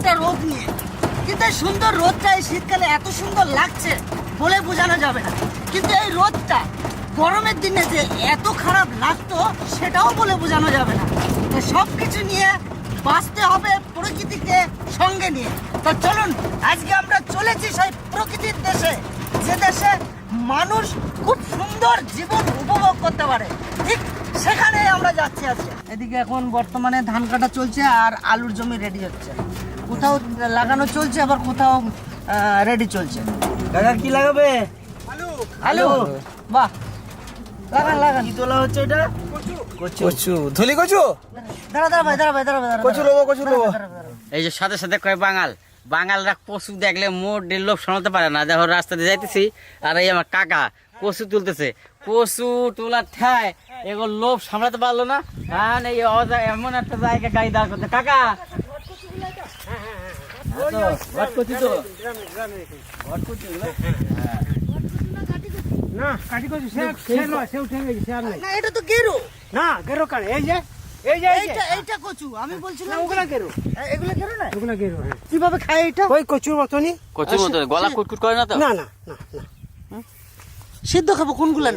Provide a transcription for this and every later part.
একটা রোদ নিয়ে। কিন্তু এই সুন্দর রোদটা এই শীতকালে এত সুন্দর লাগছে বলে বোঝানো যাবে না। কিন্তু এই রোদটা গরমের দিনে যে এত খারাপ লাগতো সেটাও বলে বোঝানো যাবে না। তো সব কিছু নিয়ে বাঁচতে হবে প্রকৃতিকে সঙ্গে নিয়ে। তো চলুন, আজকে আমরা চলেছি সেই প্রকৃতির দেশে, যে দেশে মানুষ খুব সুন্দর জীবন উপভোগ করতে পারে। ঠিক সেখানে আমরা যাচ্ছি আজকে। এদিকে এখন বর্তমানে ধান কাটা চলছে আর আলুর জমি রেডি হচ্ছে। কোথাও লাগানো চলছে আবার কোথাও রেডি চলছে। কাকা কি লাগাবে? আলু। আলু। বাহ। লাগান লাগান। কি তোলা হচ্ছে এটা? কচু। ধলি কচু? দাঁড়া দাঁড়া ভাই দাঁড়া ভাই দাঁড়া ভাই কচু লোবো কচু লোবো এই যে সাথে সাথে কয় বাঙাল। বাঙালরা কচু দেখলে মোট লোভ সামলাতে পারে না। দেখো রাস্তাতে যাইতেছি আর এই আমার কাকা কচু তুলতেছে। কচু তোলার ঠায় এগুলো লোভ সামলাতে পারল না। হ্যাঁ এই এমন একটা জায়গা গাড়ি দাঁড় করতে কাকা ভট কচু তো ভট কচু এগুলো? এইটা হ্যাঁ ওই কচুর মতনই কচুর গলা না না না সিদ্ধ খাব কোনগুলো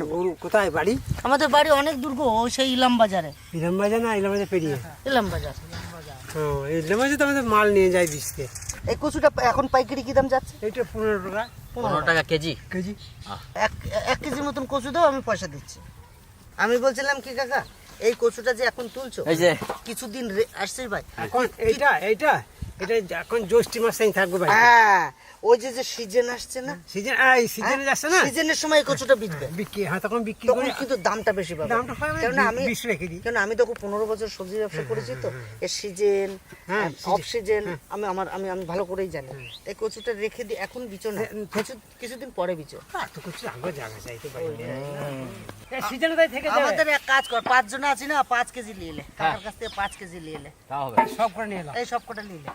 কোথায় বাড়ি আমাদের বাড়ি অনেক দূর গো সেই ইলাম বাজারে ইলাম বাজার না ইলাম বাজার পেরিয়ে ইলাম বাজার হ্যাঁ তো আমাদের মাল নিয়ে যায় দিচ্ছে এই কচুটা এখন পাইকারি কি দাম যাচ্ছে? এটা পনেরো টাকা পনেরো টাকা কেজি। কেজি। এক এক কেজির মতন কচু দাও আমি পয়সা দিচ্ছি। আমি বলছিলাম কি কাকা এই কচুটা যে এখন তুলছো এই যে। কিছুদিন আসছে ভাই। এখন এইটা এইটা এটা এখন জ্যৈষ্ঠী মাসে থাকবে ভাই। হ্যাঁ ওই যে যে সিজন আসছে না? সিজন এই সিজনে যাচ্ছে না? সিজনের সময় কচুটা বিকবে। বিক্রি হ্যাঁ তখন বিক্রি তখন কিন্তু দামটা বেশি পাবে। দামটা পাবে কারণ আমি রেখে দিই। কারণ আমি তখন পনেরো বছর সবজি ব্যবসা করেছি তো। এর সিজন হ্যাঁ, অফ সিজন। আমি আমার আমি আমি ভালো করেই জানি। এই কচুটা রেখে দিই এখন বিচো না। কিছু কিছুদিন পরে বিচো। তো কিছু আগে জায়গা চাইতে পারি সিজনে তাই থেকে যাবে। আমাদের এক কাজ কর পাঁচ জন আছি না পাঁচ কেজি নিয়ে এলে কাকার কাছ থেকে পাঁচ কেজি নিয়ে এলে তা হবে সব করে নিয়ে এলাম এই সব কটা নিয়ে এলে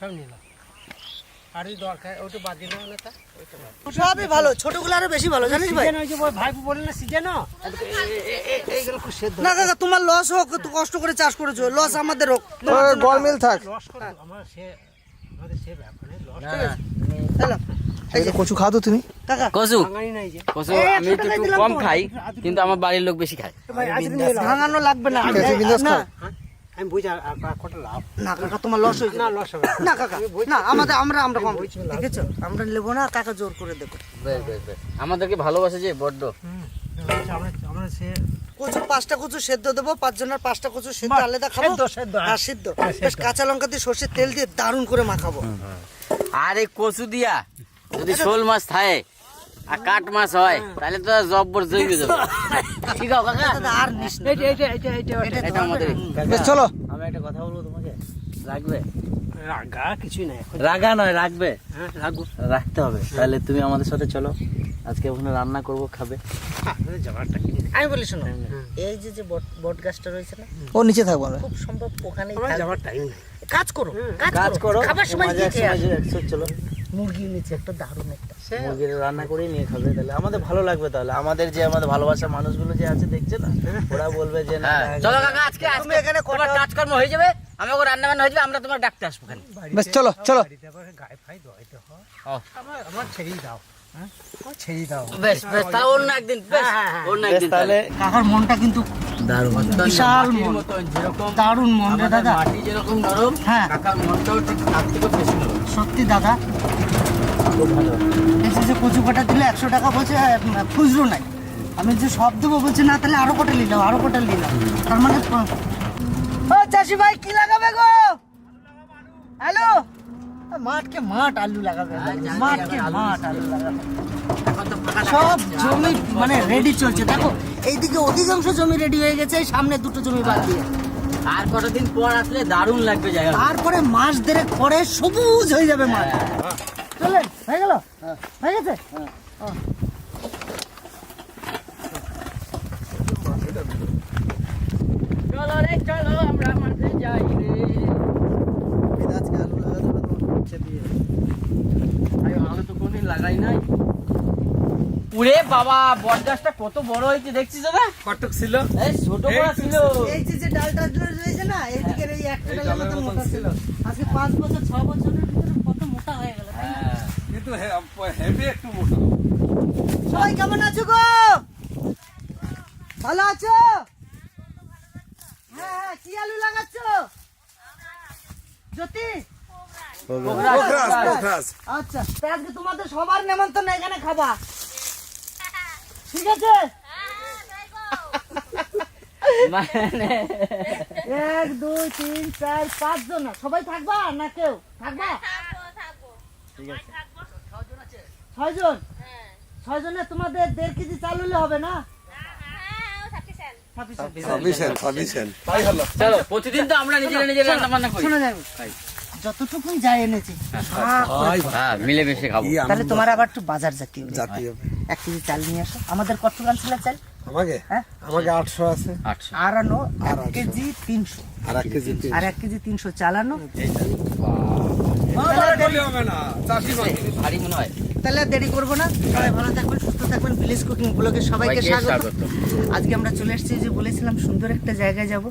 সব নিয়ে এলাম আর দরকার ওটা বাদ দিলে না তা? সবই ভালো ছোটগুলো আরও বেশি ভালো জানিস ভাই? ওই যে ভাই বলে না সিজন? এইগুলো খুব সেদ্ধ না কাকা তোমার লস হোক কষ্ট করে চাষ করেছ লস আমাদের হোক। গরমিল থাক। লস করে আমার সে আমাদের সে ব্যাপার লস হ্যালো কচু খাও তো তুমি? কচু? ভাঙানি নাই যে। কচু আমি একটু কম খাই কিন্তু আমার বাড়ির লোক বেশি খায়। ভাঙানো লাগবে না। আমি বুঝি আর কটা লাভ? না কাকা তোমার লস হয়েছে না লস হবে না। কাকা না আমাদের আমরা আমরা কম ঠিক আছে আমরা নেব না কাকা জোর করে দেবো বেশ বেশ বেশ আমাদেরকে ভালোবাসে যে বড্ড। আমরা আমরা সে কচু পাঁচটা কচু সেদ্ধ দেবো পাঁচ জনের পাঁচটা কচু সেদ্ধ আলাদা খাব। হ্যাঁ। হ্যাঁ সিদ্ধ। হ্যাঁ, বেশ কাঁচা লঙ্কা দিয়ে সর্ষের তেল দিয়ে দারুণ করে মাখাবো। আর এই কচু দিয়া যদি শোল মাছ থাকে আর কাঠ মাছ হয় তাহলে তো জব্বর জৈবে যাবে আর নিস না। এইটা এইটা এইটা এইটা এটা এটা আমাদের বেশ চলো। আমি একটা কথা বলব তোমাকে? রাখবে? রাগা কিছুই নাই রাগা নয় রাখবে। হ্যাঁ রাখতে হবে। তাহলে তুমি আমাদের সাথে চলো। আজকে ওখানে রান্না করব খাবে। কিনে আমি বলি শোনো এই যে যে বট গাছটা রয়েছে না ও নিচে থাকব খুব সম্ভব টাইম নাই। কাজ করো কাজ করো। খাবার সময় চলো। মুরগি নিচে একটা দারুণ একটা মুরগির রান্না করে নিয়ে খাবে তাহলে। আমাদের ভালো লাগবে তাহলে। আমাদের যে আমাদের ভালোবাসার মানুষগুলো যে আছে দেখছে না? ওরা বলবে যে না চলো কাকা আজকে তুমি এখানে তোমার কাজকর্ম হয়ে যাবে আমি ওকে রান্না বান্না হয়ে যাবে আমরা তোমার ডাকতে আসব খালি বেশ চলো চলো। গায়ে ফাই দোয়াইতে হয়। আমার আমার ছেড়েই দাও হ্যাঁ? আমার ছেড়েই দাও। বেশ বেশ তাহলে অন্য একদিন বেশ অন্য একদিন মনটা কিন্তু বিশাল মন। দারুণ মন দাদা। মাটি যেরকম নরম হ্যাঁ। মনটাও ঠিক সত্যি দাদা। কচু কাটা দিলে একশো টাকা বলছে খুচরো নাই। আমি যে সব দেবো বলছি না তাহলে আরও কটা নিলাম আরও কটা নিলাম। তার মানে ও চাষি ভাই কি লাগাবে গো? হ্যালো? মাঠকে মাঠ আলু লাগাবে মাঠকে মাঠ আলু লাগাবে। সব জমি মানে রেডি চলছে। দেখো এইদিকে অধিকাংশ জমি রেডি হয়ে গেছে সামনে দুটো জমি বাদ দিয়ে। আর কতদিন পর আসলে দারুণ লাগবে জায়গা তারপরে মাস দেড়েক পরে সবুজ হয়ে যাবে মাঠ। চলেন হয়ে গেল? হয়ে। গেছে? ও। চলো রে চলো আমরা মাঠে যাই রে। আজকে আলু লাগাতে হবে তোমার দিয়ে। আলু তো কোনদিন লাগাই নাই। উরে বাবা বটগাছটা কত বড় হয়েছে দেখছিস না কটক ছিল। এই ছোট বড় ছিল। এই যে যে ডালটা রয়েছে না এইদিকের এই একটা ডালের মতো মোটা ছিল। আজকে পাঁচ পাঁচ বছর ছ বছরের ভিতরে কত মোটা হয়ে গেল কিন্তু হেভি একটু মোটা সবাই কেমন আছো গো? ভালো আছো? হ্যাঁ হ্যাঁ কি আলু লাগাচ্ছ? জ্যোতি? আচ্ছা আজকে তোমাদের সবার নেমন্তন্ন এখানে খাবা। ঠিক আছে? মানে এক দুই তিন চার পাঁচ জন সবাই থাকবা না কেউ? থাকবা? ছয় জন ছয় জনে তোমাদের দেড় কেজি চাল হলে হবে না? ছাব্বিশ, ছাব্বিশ। সাবিশন সাবিশন চলো প্রতিদিন তো আমরা নিজেরা নিজেরা রান্না বান্না করি। শোনো যাই এনেছি। হ্যাঁ খাব। তাহলে তোমার আবার একটু বাজার জাতীয় জাতীয়। এক কেজি চাল নিয়ে আসো। আমাদের কত গ্রাম ছিল চাল। আমাকে? হ্যাঁ? আমাকে আটশো আছে। আনো এক কেজি তিনশো। আর এক কেজি আর এক কেজি তিনশো চাল আনো। হবে না চাষি ভারী মনে হয়। তাহলে দেরি করব না। সবাই ভালো থাকবেন সুস্থ থাকবেন। ভিলেজ কুকিং ব্লগে সবাইকে স্বাগত। আজকে আমরা চলে এসেছি যে বলেছিলাম সুন্দর একটা জায়গায় যাব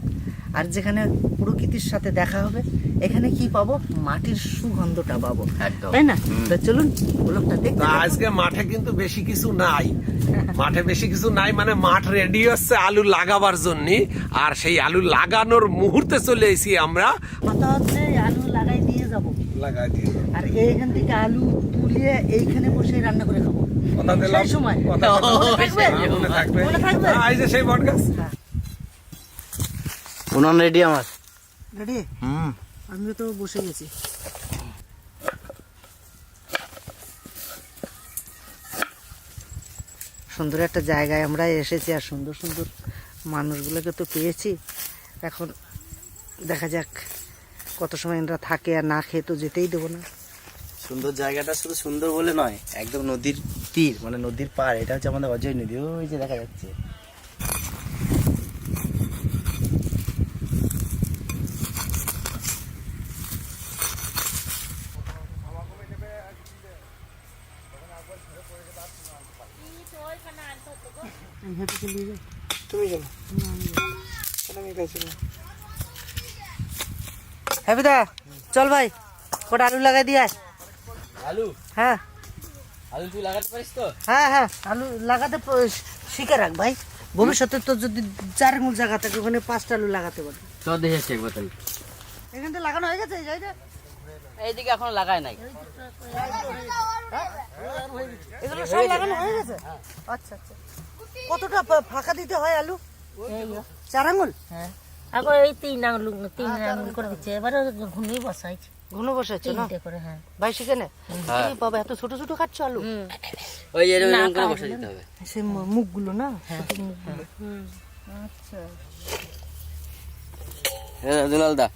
আর যেখানে প্রকৃতির সাথে দেখা হবে। এখানে কি পাবো? মাটির সুগন্ধটা পাবো। একদম। তাই না? তো চলুন ব্লগটা দেখতে আজকে মাঠে কিন্তু বেশি কিছু নাই। মাঠে বেশি কিছু নাই মানে মাঠ রেডি হচ্ছে আলু লাগাবার জন্য। আর সেই আলু লাগানোর মুহূর্তে চলে এসেছি আমরা। কথা হচ্ছে আলু লাগাই দিয়ে যাব লাগাই দিয়ে আর এইখান থেকে আলু তুলিয়ে এইখানে বসে রান্না করে খাব। কথা সময়। মনে থাকবে? থাকবে? থাকবে? এই যে সেই বট গাছ। উনান রেডি আমার। রেডি? আমিও তো বসে গেছি। সুন্দর একটা জায়গায় আমরা এসেছি আর সুন্দর সুন্দর মানুষগুলোকে তো পেয়েছি। এখন দেখা যাক। কত সময় এরা থাকে আর না খেয়ে তো যেতেই দেবো না। সুন্দর জায়গাটা শুধু সুন্দর বলে নয়, একদম নদীর তীর মানে নদীর পাড়, এটা হচ্ছে আমাদের অজয় নদী। ওই যে দেখা যাচ্ছে তুমি চলো আমি কাছে হ্যাপিদা চল ভাই কটা আলু লাগাই দিয়ে আয়। আলু? হ্যাঁ। আলু তুই লাগাতে পারিস তো? হ্যাঁ হ্যাঁ আলু লাগাতে শিখে রাখ ভাই। ভবিষ্যতে তো যদি চার মূল জায়গা থাকে ওখানে পাঁচটা আলু লাগাতে পারবে। চল দেখে একবার তাহলে এখান থেকে লাগানো হয়ে গেছে এই জায়গায় এইদিকে এখন লাগায় নাই। এগুলো সব লাগানো হয়ে গেছে? আচ্ছা আচ্ছা। কতটা ফাঁকা দিতে হয় আলু? চার আঙুল? এখন এই তিন আঙুল তিন আঙুল করে দিচ্ছে। এবারে ঘুমিয়ে বসাইছে। ঘন বসাচ্ছ না? করে হ্যাঁ। ভাই সেখানে? এই বাবা এত ছোট ছোট কাটছো আলু? ওই এরকম করে বসে দিতে হবে। সে মুখগুলো না? মুখগুলো। আচ্ছা। হ্যাঁ দুলাল দা।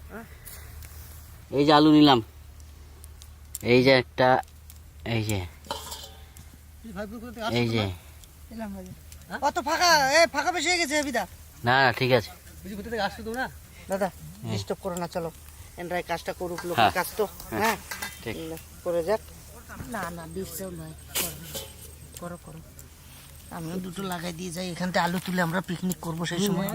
এই যে আলু নিলাম। এই যে একটা এই যে। এই যে। কত ফাঁকা এ ফাঁকা বেশি হয়ে গেছে বিদা। না না ঠিক আছে। দাদা ডিস্টার্ব করো না চলো। এনরাই কাজটা করুক লোকের হ্যাঁ। কাজ তো। হ্যাঁ ঠিক। করে যাক। না না ডিস্টার্ব নয় করো। করো আমিও দুটো লাগাই দিয়ে যাই এখান থেকে আলু তুলে আমরা পিকনিক করব সেই সময়।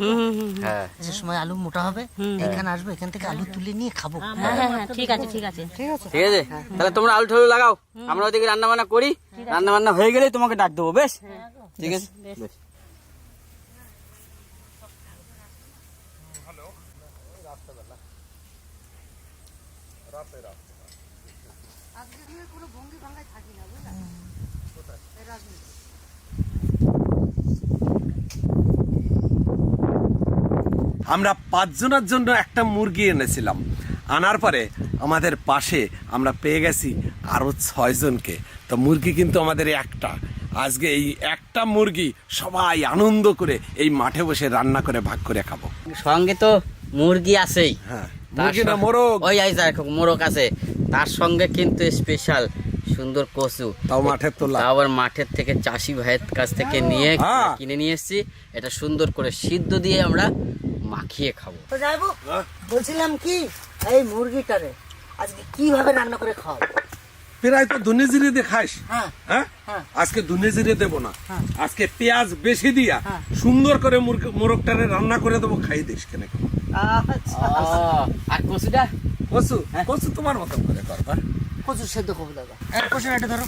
হ্যাঁ। যে সময় আলু মোটা হবে এখানে আসব এখান থেকে আলু তুলে নিয়ে খাব। হ্যাঁ হ্যাঁ হ্যাঁ ঠিক আছে ঠিক আছে। ঠিক আছে। ঠিক আছে? তাহলে তোমরা আলু ঠালু লাগাও। আমরা ওদিকে রান্না বান্না করি রান্না বান্না হয়ে গেলেই তোমাকে ডাক দেবো বেশ? ঠিক আছে? বেশ। আমরা পাঁচজনের জন্য একটা মুরগি এনেছিলাম। আনার পরে আমাদের পাশে আমরা পেয়ে গেছি আরও ছয়জনকে। তো মুরগি কিন্তু আমাদের একটা। আজকে এই একটা মুরগি সবাই আনন্দ করে এই মাঠে বসে রান্না করে ভাগ করে খাব। সঙ্গে তো মুরগি আছেই। হ্যাঁ। মোরগ। ওই আইসা মোরগ আছে। তার সঙ্গে কিন্তু স্পেশাল সুন্দর কচু। তাও মাঠের তোলা। আবার মাঠের থেকে চাষি ভাইয়ের কাছ থেকে নিয়ে হ্যাঁ। কিনে নিয়ে এসেছি। এটা সুন্দর করে সিদ্ধ দিয়ে আমরা মাখিয়ে খাব। তো যাইবো বলছিলাম কি এই মুরগিটারে আজকে কীভাবে রান্না করে খাওয়াবো? প্রায় তো ধনে জিরে দিয়ে খাইস। হ্যাঁ। হ্যাঁ? হ্যাঁ। আজকে ধনে জিরে দেবো না। হ্যাঁ। আজকে পেঁয়াজ বেশি দিয়া হ্যাঁ। সুন্দর করে মুরগ- মোরগটারে রান্না করে দেবো খাই দিস কেন। আর কচুটা? কচু কচু তোমার মতো করে করবা কচু সেদ্ধ করব দাদা। এক কচু এটা ধরো।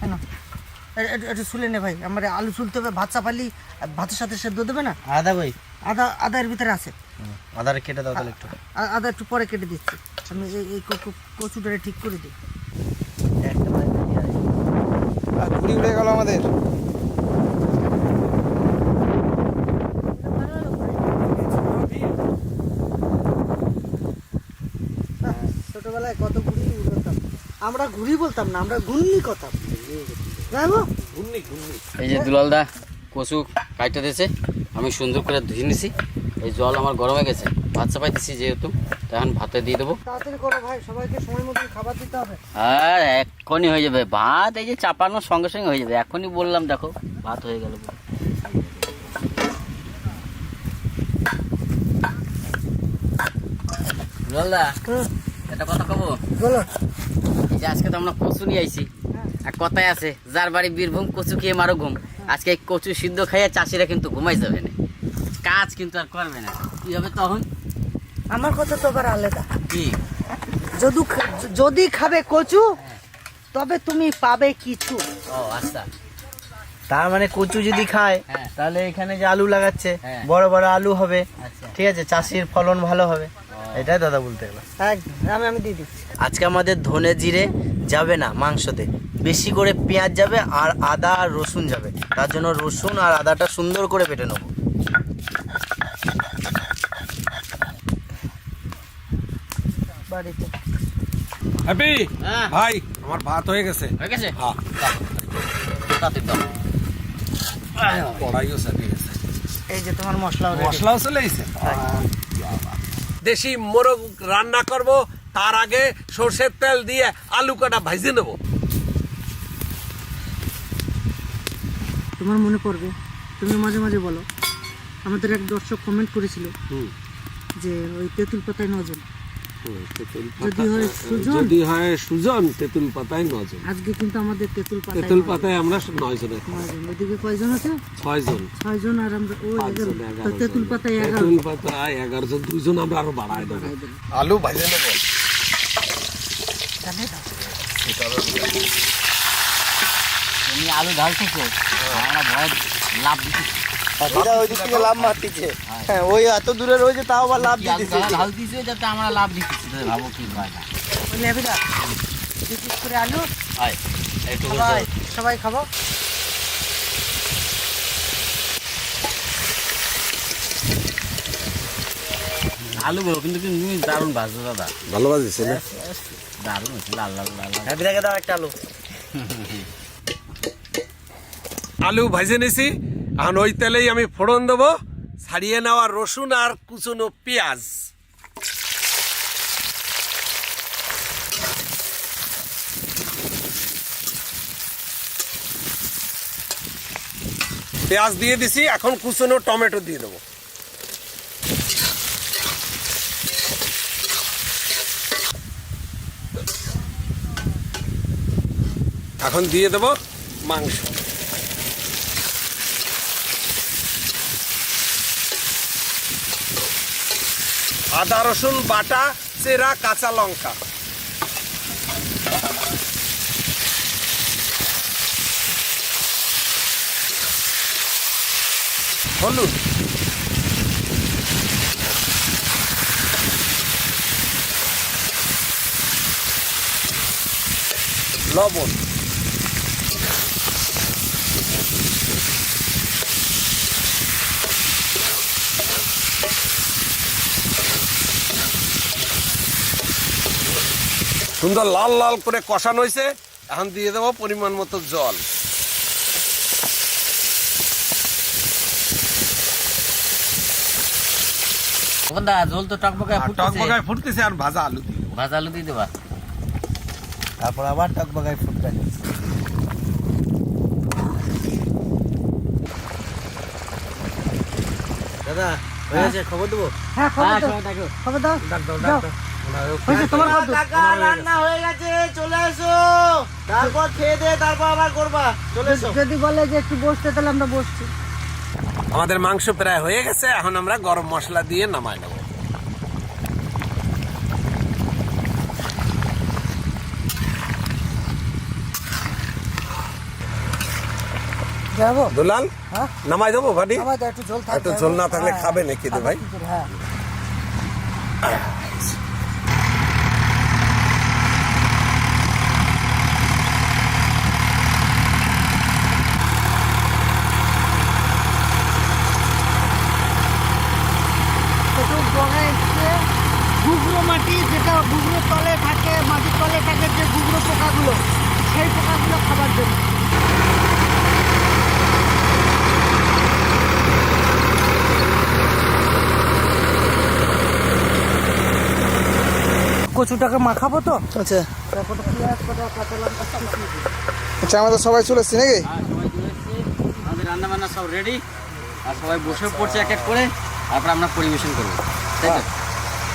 হ্যাঁ একটু শুলে নে ভাই আমার আলু চুলতে হবে ভাত চাপালি ভাতের সাথে সেদ্ধ দেবে না? আদা ভাই আদা আদা এর ভিতরে আছে। আদার কেটে দাও তাহলে একটু। আদা একটু পরে কেটে দিচ্ছি। আমি এই এই ক- ক- ঠিক করে দিই। মানে উড়ে গেল আমাদের। ছোটবেলায় কত ঘুড়ি বলতাম? আমরা ঘুড়ি বলতাম না আমরা ঘূর্ণি কথা জানো? এই যে দুলালদা কচু কাইটে দিয়েছে আমি সুন্দর করে ধুয়ে নিছি। এই জল আমার গরম হয়ে গেছে ভাত চাপাইতেছি যেহেতু তো এখন ভাতে দিয়ে দেবো। তাড়াতাড়ি করো ভাই সবাইকে সময় মতন খাবার দিতে হবে। আর এক্ষুনি হয়ে যাবে ভাত এই যে চাপানোর সঙ্গে সঙ্গে হয়ে যাবে এখনই বললাম দেখো ভাত হয়ে গেল। দুলালদা হুম, একটা কথা কব? বলো। যে আজকে তো আমরা কচু নিয়ে আইছি। আছে যার বাড়ি বীরভূম কচু খেয়ে মারো ঘুম। আজকে এই কচু সিদ্ধ খাইয়ে চাষিরা কিন্তু ঘুমাই যাবে না। কাজ কিন্তু আর করবে না। কি হবে তখন? আমার কথা তো আবার আলাদা। কি? যদি খা- যদি খাবে কচু তবে তুমি পাবে কিছু। ও আচ্ছা। তার মানে কচু যদি খায় হ্যাঁ। তাহলে এখানে যে আলু লাগাচ্ছে হ্যাঁ। বড় বড় আলু হবে। আচ্ছা। ঠিক আছে চাষির ফলন ভালো হবে। এটাই দাদা বলতে গেলো। একদম আমি আমি দিয়ে দিচ্ছি। আজকে আমাদের ধনে জিরে যাবে না মাংসতে। বেশি করে পেঁয়াজ যাবে আর আদা আর রসুন যাবে। তার জন্য রসুন আর আদাটা সুন্দর করে বেটে নেব। বাড়িতে। হ্যাপি? হ্যাঁ। ভাই আমার ভাত হয়ে গেছে। হয়ে গেছে? হ্যাঁ তাতে দাও। কড়াইও সাথে গেছে। এই যে তোমার মশলা মশলাও চলে এসেছে। দেশি মোরগ রান্না করব তার আগে সর্ষের তেল দিয়ে আলু কাটা ভাজিয়ে নেব। তোমার মনে পড়বে তুমি মাঝে মাঝে বলো। আমাদের এক দর্শক কমেন্ট করেছিল যে ওই তেঁতুল পাতায় নজন যদি হয় সুজন। যদি হয় সুজন তেঁতুল পাতায় নজন। আজকে কিন্তু আমাদের তেঁতুল পাতায় তেঁতুল পাতায় আমরা নয় জন নজন ওইদিকে কয়জন আছে? ছয় জন ছয় জন আর আমরা ও এগারো। তেঁতুল পাতায় এগারো তেঁতুল পাতায় এগারো জন। দুইজন আমরা আরও বাড়াই দেবো। আলু ভাজে নেব। তুমি আলু ঢালতেছো আমরা ভয় লাভ দিচ্ছি ওই দিক থেকে লাভ মারতেছে। হ্যাঁ ওই এত দূরে রয়েছে তাও আবার লাভ আলু দিতেছে। ঢালতেছে যাতে আমরা লাভ দিচ্ছি ভাবো কি হয় না। করে আলু। হয় একটু সবাই সবাই খাব। আলু বলো কিন্তু তুমি দারুণ ভাজছো দাদা। ভালো বাজেছে না? দারুণ হচ্ছে লাল লাল লাল লাল। দাও একটা আলু। আলু ভাজে নিছি। এখন ওই তেলেই আমি ফোড়ন দেবো, ছাড়িয়ে নেওয়া রসুন আর কুচনো পেঁয়াজ। পেঁয়াজ দিয়ে দিছি, এখন কুচনো টমেটো দিয়ে দেবো। এখন দিয়ে দেবো মাংস। আদা রসুন বাটা চেরা কাঁচা লঙ্কা। হলুদ। লবণ। সুন্দর লাল লাল করে কষানো হয়েছে এখন দিয়ে দেবো পরিমাণ মতো জল। দা জল তো টকবকায় টক ফুটতেছে। বগায় ফুটতেছে আর ভাজা আলু দিয়ে। ভাজা আলু দিয়ে দেবা। তারপর আবার ফুটবে। দাদা হয়ে খবর দেবো? হ্যাঁ খবর দাও। খবর দাও। আমাদের মাংস প্রায় হয়ে গেছে এখন আমরা গরম মশলা দিয়ে নামাই নেব। দুলাল নামাই দেবো ভাটি? একটু ঝোল না থাকলে খাবে নাকি ভাই? হ্যাঁ। একটু বনে এসছে। গুগড়ো মাটি যেটা গুগড়ো তলে থাকে মাটির তলে থাকে যে গুগড়ো পোকাগুলো সেই পোকাগুলো খাবার জন্য কচুটাকে মাখাবো তো? আচ্ছা। আচ্ছা আমাদের সবাই চলে এসছি নাকি? আর সবাই চলে এসছে। আমাদের রান্না বান্না সব রেডি আর সবাই বসে পড়ছে এক এক করে। তারপর আমরা পরিবেশন করব তাই তো?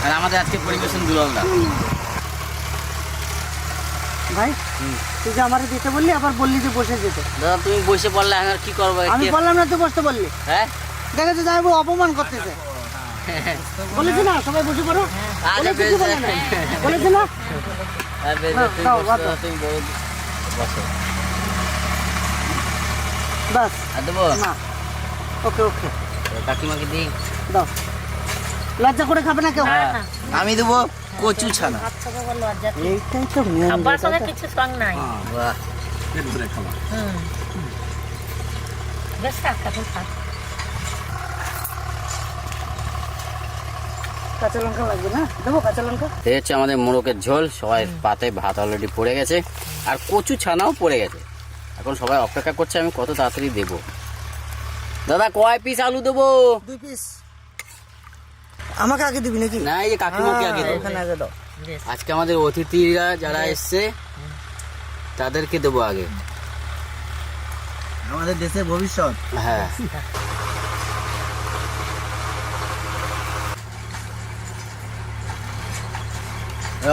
আর আমাদের আজকে পরিবেশন দুলালদা ভাই তুই যে আমার দিতে বললি আবার বললি যে বসে যেতে। দাদা তুমি বসে পড়লে আমি আর কি করব? আমি বললাম না তুই বসতে বললি। হ্যাঁ? দেখে তো যাইবো অপমান করতেছে। বলেছি না সবাই বসে পড়ো। আচ্ছা, বলেছি না? না? না, দাও, বসো, না। ওকে ওকে। কাকিমাকে দিই। দাও। লজ্জা করে খাবে না কেউ? হ্যাঁ। আমি দেবো কচু ছানা। এইটাই তো নিয়ম খাবার সঙ্গে কিছু সঙ্গ নাই। বাহ। পেট ভরে খাওয়া হুম। বেশ থাক এখন থাক। কাঁচা লঙ্কা লাগবে না? দেবো কাঁচা লঙ্কা? এই হচ্ছে আমাদের মোরকের ঝোল। সবাই পাতে ভাত অলরেডি পড়ে গেছে। আর কচু ছানাও পড়ে গেছে। এখন সবাই অপেক্ষা করছে আমি কত তাড়াতাড়ি দেবো। দাদা কয় পিস আলু দেবো? দুই পিস আমাকে আগে দিবি নাকি? না এই যে কাকিমাকে আগে হ্যাঁ, দেবো এখানে আগে দাও। আজকে আমাদের অতিথিরা যারা এসছে তাদেরকে দেবো আগে। আমাদের দেশের ভবিষ্যৎ। হ্যাঁ।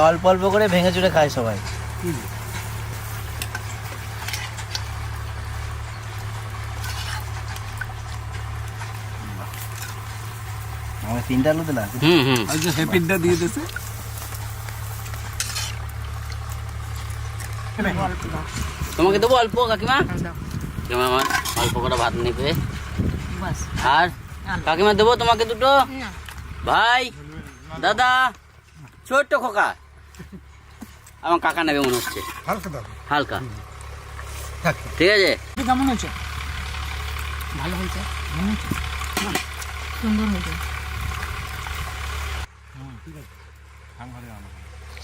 অল্প অল্প করে ভেঙে চুড়ে খায় সবাই। আমার তিনটা আলু দিলাম। হুম হুম। আচ্ছা হ্যাপিটা দিয়ে দিয়েছে। তোমাকে দেবো অল্প কাকিমা? কাকিমা আমার অল্প করে ভাত নেবে। আর কাকিমা দেবো তোমাকে দুটো? ভাই দাদা ছোট্ট খোকা। আমার কাকা নেবে মনে হচ্ছে। হালকা ঠিক আছে? কেমন হয়েছে ভালো হয়েছে? সুন্দর হয়েছে।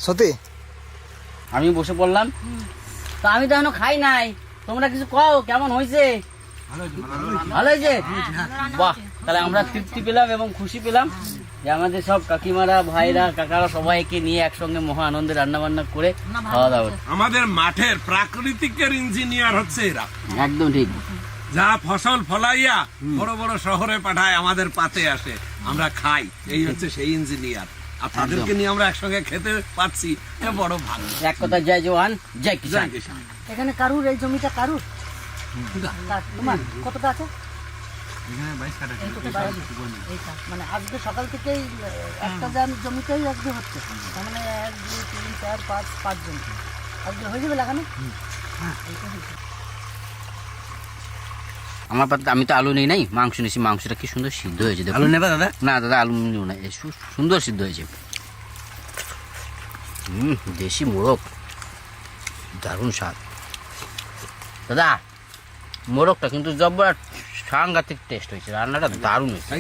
সত্যি আমি বসে পড়লাম। তো আমি তো এখনও খাই নাই। তোমরা কিছু কও কেমন হয়েছে? ভালো হয়েছে? বাহ তাহলে আমরা তৃপ্তি পেলাম এবং খুশি পেলাম যে আমাদের সব কাকিমারা ভাইরা কাকারা সবাইকে নিয়ে একসঙ্গে মহা আনন্দে রান্না বান্না করে খাওয়া দাওয়া আমাদের মাঠের প্রাকৃতিকের ইঞ্জিনিয়ার হচ্ছে এরা। একদম ঠিক। যা ফসল ফলাইয়া বড় বড় শহরে পাঠায় আমাদের পাতে আসে। আমরা খাই এই হচ্ছে সেই ইঞ্জিনিয়ার। আর তাদেরকে নিয়ে আমরা একসঙ্গে খেতে পাচ্ছি এ বড় ভালো। এক কথা জয় জওয়ান জয় কিষান এখানে কারুর? এই জমিটা কারুর? তোমার কতটা আছে? মানে আজকে সকাল থেকেই একটা জমিতেই আজকে হচ্ছে। তার মানে এক দুই তিন চার পাঁচ পাঁচ জমি আজকে হয়ে যাবে লাগানো? আমার পাতে আমি তো আলু নেই নাই মাংস নিয়েছি মাংসটা কি সুন্দর সিদ্ধ হয়েছে আলু নেবে দাদা? না দাদা আলু নিও না সুন্দর সিদ্ধ হয়েছে। হুম দেশি মোরগ দারুণ স্বাদ। দাদা মোরগটা কিন্তু জব্বর সাংঘাতিক টেস্ট হয়েছে রান্নাটা দারুণ হয়েছে।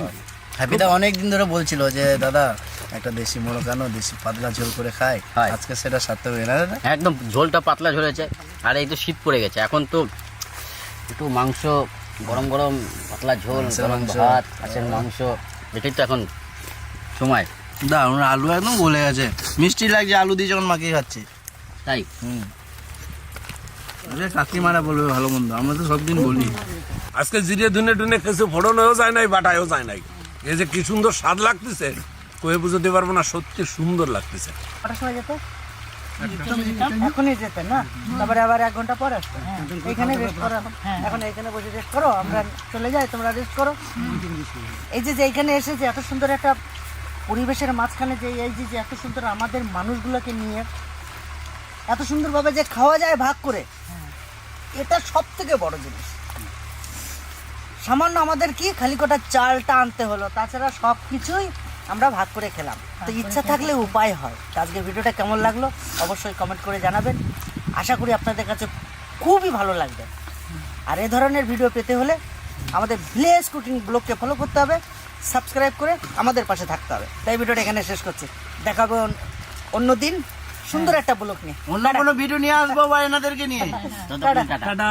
হ্যাপিদা অনেক দিন ধরে বলছিল যে দাদা একটা দেশি মোরগ আনো দেশি পাতলা ঝোল করে খায়। আজকে সেটা সার্থক হয়ে না একদম ঝোলটা পাতলা ঝোলেছে আর এই তো শীত পড়ে গেছে। এখন তো একটু মাংস গরম গরম পাতলা ঝোল গরম ভাত মাছের মাংস এটাই তো এখন সময়। দারুণ আলু একদম গলে গেছে। মিষ্টি লাগছে আলু দিয়ে যখন মাখিয়ে খাচ্ছি। তাই? হুম। কাকিমারা বলবে ভালো মন্দ আমরা তো সব দিন বলি। আজকে জিরে ধুনে টুনে কিছু ফোড়নেও যায় নাই বাটায়ও যায় নাই। এই যে কি সুন্দর স্বাদ লাগতেছে কয়ে বুঝতে পারব না সত্যি সুন্দর লাগতেছে। কটার সময় যেতে? এখনই যেতে, না? তারপরে আবার এক ঘণ্টা পরে আসতে এখানে রেস্ট করো, এখন এখন এখানে বসে রেস্ট করো, আমরা চলে যাই, তোমরা রেস্ট করো। এই যে এখানে এসে যে এত সুন্দর একটা পরিবেশের মাঝখানে যে, এই যে এত সুন্দর আমাদের মানুষগুলোকে নিয়ে, এত সুন্দরভাবে যে খাওয়া যায় ভাগ করে, এটা সব থেকে বড় জিনিস। সামান্য আমাদের কি, খালি কটা চালটা আনতে হলো, তাছাড়া সব কিছুই আমরা ভাগ করে খেলাম। তো ইচ্ছা থাকলে উপায় হয়। তো আজকে ভিডিওটা কেমন লাগল অবশ্যই কমেন্ট করে জানাবেন। আশা করি আপনাদের কাছে খুবই ভালো লাগবে। আর এ ধরনের ভিডিও পেতে হলে আমাদের ভিলেজ কুকিং ব্লগকে ফলো করতে হবে সাবস্ক্রাইব করে আমাদের পাশে থাকতে হবে। তাই ভিডিওটা এখানে শেষ করছি। দেখাবো অন্য দিন সুন্দর একটা ব্লগ নিয়ে। অন্য কোনো ভিডিও নিয়ে আসব বা এনাদেরকে নিয়ে? টাটা। টাটা।